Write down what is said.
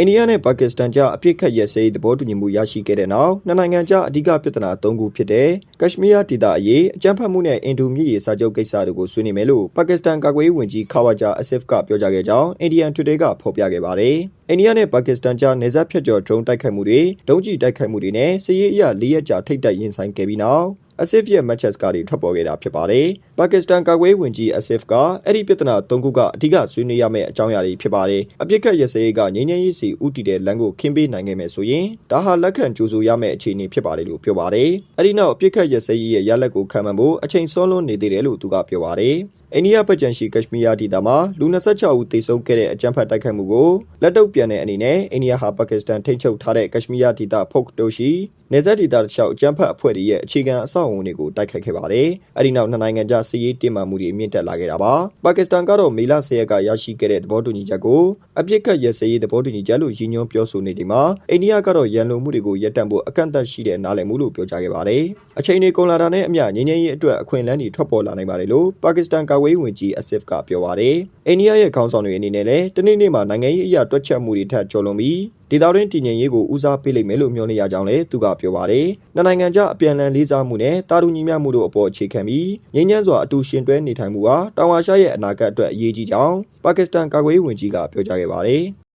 အိန္ဒိယနဲ့ပါကစ္စတန်ကြားအပြစ်ခတ်ရက်စဲရေးသဘောတူညီမှုရရှိခဲ့တဲ့နောက်နှစ်နိုင်ငံကြားအဓိကပြဿနာ၃ခုဖြစ်တဲ့ကက်ရှမီးယားဒေသအရေးအကြမ်းဖက်မှုနဲ့အင်ဒိုမြစ်ရေစာချုပ်ကိစ္စတို့ကိုဆွေးနွေးမယ်လို့ပါကစ္စတန်ကာကွယ်ရေးဝန်ကြီးခါဝါဂျာအဆစ်ကပြောကြားခဲ့ကြောင်း Indian Today ကဖော်ပြခဲ့ပါတယ်။အိန္ဒိယနဲ့ပါကစ္စတန်ကြားနေဆက်ဖြတ်ကျော်ဒရုန်းတိုက်ခိုက်မှုတွေဒုံးကျည်တိုက်ခိုက်မှုတွေနဲ့စစ်ရေးအရလေးရက်ကြာထိတ်တက်ရင်ဆိုင်ခဲ့ပြီးနောက် အဆစ်ရဲ့ matches ကတွေထွက်ပေါ်ခဲ့တာဖြစ်ပါတယ်။ပါကစ္စတန်ကာကွယ်ရေးဝန်ကြီးအဆစ်ကအဲ့ဒီပြဿနာ၃ခုကအဓိကဆွေးနွေးရမယ့်အကြောင်းအရာတွေဖြစ်ပါတယ်။အပြစ်ခတ်ရစရေးကငြိမ်းချမ်းရေးစီဥတီတဲ့လမ်းကိုခင်းပေးနိုင်ခဲ့မယ်ဆိုရင်ဒါဟာလက်ခံကြိုးဆိုရမယ့်အခြေအနေဖြစ်ပါတယ်လို့ပြောပါတယ်။အဲ့ဒီနောက်အပြစ်ခတ်ရစရေးရဲ့ရလက်ကိုခံမှန်းဖို့အချိန်စောလွန်းနေသေးတယ်လို့သူကပြောပါတယ်။ အိန္ဒိယပတ်ကြံရှိကက်ရှမီးယားဒေသမှာလူ26ဦးသေဆုံးခဲ့တဲ့အကြမ်းဖက်တိုက်ခိုက်မှုကိုလက်တုပ်ပြန်တဲ့အနေနဲ့အိန္ဒိယဟာပါကစ္စတန်ထိန်းချုပ်ထားတဲ့ကက်ရှမီးယားဒေသဖော့ကတိုရှိနေဆက်ဒေသတစ်လျှောက်အကြမ်းဖက်အဖွဲ့တွေရဲ့အခြေခံအဆောက်အအုံတွေကိုတိုက်ခိုက်ခဲ့ပါတယ်။အဲဒီနောက်နှစ်နိုင်ငံကြားစစ်ရေးတင်းမာမှုတွေမြင့်တက်လာခဲ့တာပါ။ပါကစ္စတန်ကတော့မေလ10ရက်ကရရှိခဲ့တဲ့သဘောတူညီချက်ကိုအပြစ်ကတ်ရစရေးသဘောတူညီချက်လို့ရည်ညွှန်းပြောဆိုနေချိန်မှာအိန္ဒိယကတော့ရန်လိုမှုတွေကိုရပ်တန့်ဖို့အကန့်အသတ်ရှိတဲ့နားလည်မှုလို့ပြောကြားခဲ့ပါတယ်။အချိန်တွေကုန်လာတာနဲ့အမျှငြိမ်းချမ်းရေးအတွက်အခွင့်အလမ်းတွေထွက်ပေါ်လာနိုင်ပါတယ်လို့ပါကစ္စတန်ကာကွယ်ရေးဝန်ကြီးအဆစ်ကပြောပါတယ်။အိန္ဒိယရဲ့ခေါင်းဆောင်တွေအနေနဲ့လည်းတနေ့နေ့မှာနိုင်ငံရေးအရာတွက်ချက်မှုတွေထပ်ကျော်လွန်ပြီးဒေသတွင်းတည်ငြိမ်ရေးကိုဦးစားပေးလိမ့်မယ်လို့မျှော်လင့်ရကြောင်းလည်းသူကပြောပါတယ်။နှစ်နိုင်ငံကြားအပြန်အလှန်လေးစားမှုနဲ့တာတူညီမျှမှုတို့အပေါ်အခြေခံပြီးငြိမ်းချမ်းစွာအတူရှင်တွဲနေထိုင်မှုဟာတောင်အာရှရဲ့အနာဂတ်အတွက်အရေးကြီးကြောင်းပါကစ္စတန်ကာကွယ်ရေးဝန်ကြီးကပြောကြားခဲ့ပါတယ်။